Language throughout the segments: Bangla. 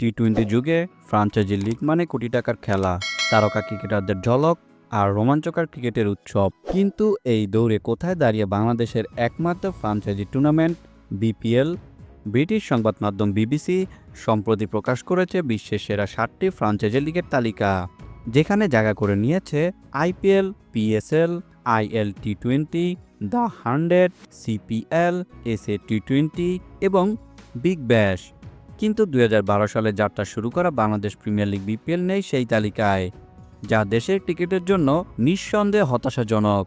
টি টোয়েন্টি যুগে ফ্রাঞ্চাইজি লিগ মানে কোটি টাকার খেলা, তারকা ক্রিকেটারদের ঝলক আর রোমাঞ্চকর ক্রিকেটের উৎসব। কিন্তু এই দৌড়ে কোথায় দাঁড়িয়ে বাংলাদেশের একমাত্র ফ্রাঞ্চাইজি টুর্নামেন্ট, বিপিএল? ব্রিটিশ সংবাদ মাধ্যম বিবিসি সম্প্রতি প্রকাশ করেছে বিশ্বের সেরা ষাটটি ফ্রাঞ্চাইজি লিগের তালিকা, যেখানে জায়গা করে নিয়েছে IPL PSL IL T twenty the hundred CPL SA T twenty এবং বিগ ব্যাশ। কিন্তু দুই হাজার বারো সালে যাত্রা শুরু করা বাংলাদেশ প্রিমিয়ার লিগ বিপিএল নেই সেই তালিকায়, যা দেশের ক্রিকেটের জন্য নিঃসন্দেহে হতাশাজনক।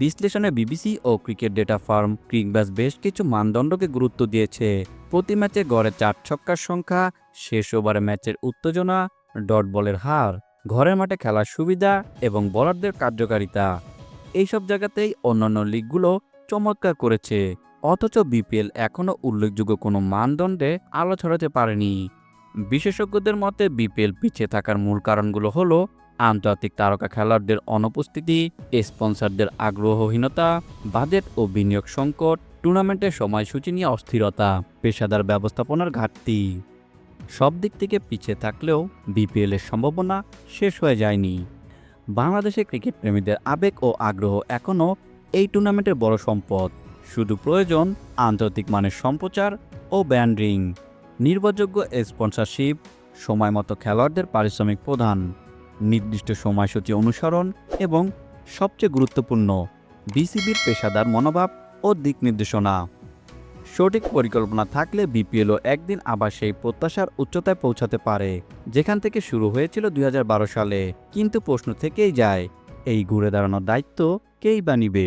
বিশ্লেষণে বিবিসি ও ক্রিকেট ডেটা ফার্ম ক্রিকব্যাস বেশ কিছু মানদণ্ডকে গুরুত্ব দিয়েছে। প্রতি ম্যাচে গড়ে চার ছক্কার সংখ্যা, শেষ ওভারে ম্যাচের উত্তেজনা, ডট বলের হার, ঘরের মাঠে খেলার সুবিধা এবং বলারদের কার্যকারিতা। এইসব জায়গাতেই অন্যান্য লিগগুলো চমৎকার করেছে। অথচ বিপিএল এখনও উল্লেখযোগ্য কোনো মানদণ্ডে আলো ছড়াতে পারেনি। বিশেষজ্ঞদের মতে, বিপিএল পিছিয়ে থাকার মূল কারণগুলো হলো আন্তর্জাতিক তারকা খেলোয়াড়দের অনুপস্থিতি, স্পন্সরদের আগ্রহহীনতা, বাজেট ও বিনিয়োগ সংকট টুর্নামেন্টের সময়সূচি নিয়ে অস্থিরতা, পেশাদার ব্যবস্থাপনার ঘাটতি। সব দিক থেকে পিছিয়ে থাকলেও বিপিএলের সম্ভাবনা শেষ হয়ে যায়নি। বাংলাদেশের ক্রিকেট প্রেমীদের আবেগ ও আগ্রহ এখনও এই টুর্নামেন্টের বড় সম্পদ। শুধু প্রয়োজন আন্তর্জাতিক মানের সম্প্রচার ও ব্যান্ডিং নির্ভরযোগ্য স্পন্সরশিপ, সময়মতো খেলোয়াড়দের পারিশ্রমিক প্রদান, নির্দিষ্ট সময়সূচি অনুসরণ এবং সবচেয়ে গুরুত্বপূর্ণ, বিসিবির পেশাদার মনোভাব ও দিক নির্দেশনা। সঠিক পরিকল্পনা থাকলে বিপিএলও একদিন আবার সেই প্রত্যাশার উচ্চতায় পৌঁছাতে পারে, যেখান থেকে শুরু হয়েছিল দুই হাজার বারো সালে। কিন্তু প্রশ্ন থেকেই যায়, এই ঘুরে দাঁড়ানোর দায়িত্ব কেই বা নিবে?